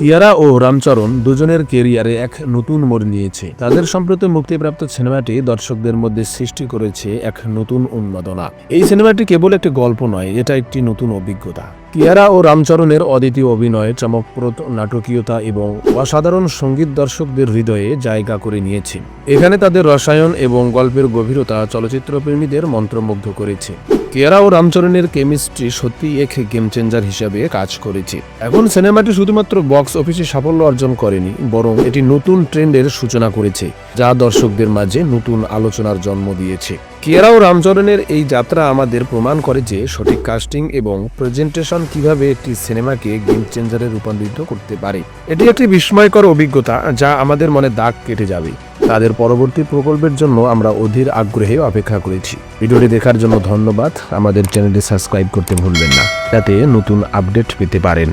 কিয়ারা ও রামচরণ দুজনের কেরিয়ারে এক নতুন মোড় নিয়েছে। তাদের সম্প্রতি মুক্তিপ্রাপ্ত সিনেমাটি দর্শকদের মধ্যে সৃষ্টি করেছে এক নতুন উন্মাদনা। এই সিনেমাটি কেবল একটি গল্প নয়, এটা একটি নতুন অভিজ্ঞতা। কিয়ারা ও রামচরণের অদ্বিতীয় অভিনয়, চমকপ্রদ নাটকীয়তা এবং অসাধারণ সংগীত দর্শকদের হৃদয়ে জায়গা করে নিয়েছে। এখানে তাদের রসায়ন এবং গল্পের গভীরতা চলচ্চিত্রপ্রেমীদের মন্ত্রমুগ্ধ করেছে। কেয়ারা ও রামচরণের কেমিস্ট্রি সত্যি এক গেম চেঞ্জার হিসাবে কাজ করেছে। এখন সিনেমাটি শুধুমাত্র বক্স অফিসে সাফল্য অর্জন করেনি, বরং এটি নতুন ট্রেন্ডের সূচনা করেছে, যা দর্শকদের মাঝে নতুন আলোচনার জন্ম দিয়েছে। কেয়ারা ও রামচরণের এই যাত্রা আমাদের প্রমাণ করে যে সঠিক কাস্টিং এবং প্রেজেন্টেশন কীভাবে একটি সিনেমাকে গেম চেঞ্জারে রূপান্তরিত করতে পারে। এটি একটি বিস্ময়কর অভিজ্ঞতা, যা আমাদের মনে দাগ কেটে যাবে। তাদের পরবর্তী প্রকল্পের জন্য আমরা অধীর আগ্রহে অপেক্ষা করেছি। ভিডিওটি দেখার জন্য ধন্যবাদ। আমাদের চ্যানেলটি সাবস্ক্রাইব করতে ভুলবেন না, যাতে নতুন আপডেট পেতে পারেন।